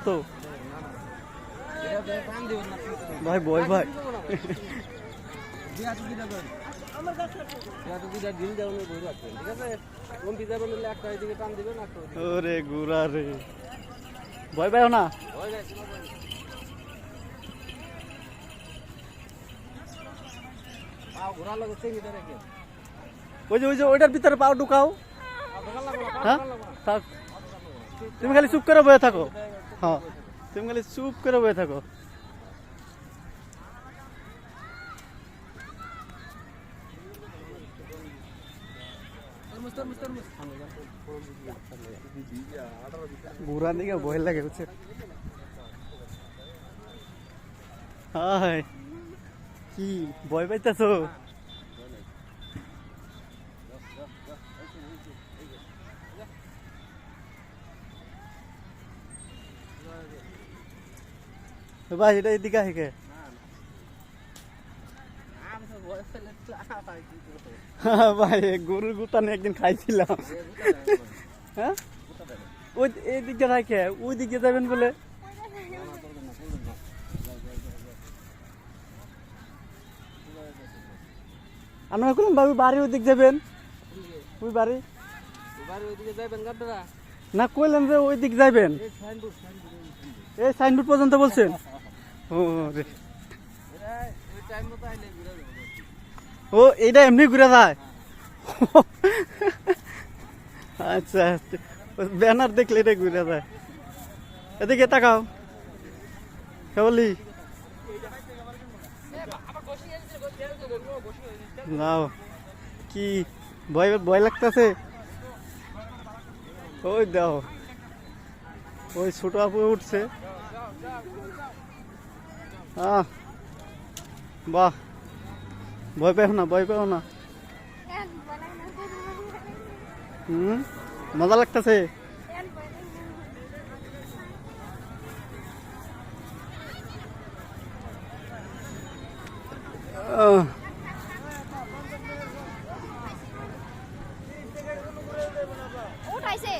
তো ভাই বই ভাই ওরে গুড়া রে ভয় পাও না ওই যে ওই যে, ওইটার ভিতরে পাও ঢুকাও। হ্যাঁ? থাক। তুমি খালি চুপ করে বয়ে থাকো। হ্যাঁ। তুমি খালি চুপ করে বয়ে থাকো। ঘুরার দিকে ভয় লাগে, বুঝছে? কি ভয় পাইতেছো? ভাই এটা এদিকে আহে ভাই গরুর গুতানে একদিন খাইছিলাম। হ্যাঁ? ওই এই দিকে থাকে ওই দিকে যাবেন বলে। আমরা করলাম বাবু বাড়ি ওই দিক যাবেন। ওই বাড়ি? না, কইলাম যে ওই দিক যাবেন। এই সাইনবোর্ড পর্যন্ত বলছেন। ও রে। ও এইটা এমনি ঘুরে যায়? আচ্ছা ব্যানার দেখলে এটা ঘুরে যায়। এদিকে তাকাও। কেবলি নাও। কি? ভয় ভয় লাগতেছে? ওই দাও। ওই ছোট আপু উঠছে। বাহ ভয় পেও না ভয় পেও না। হুম মজা লাগতেছে? উঠাইছে।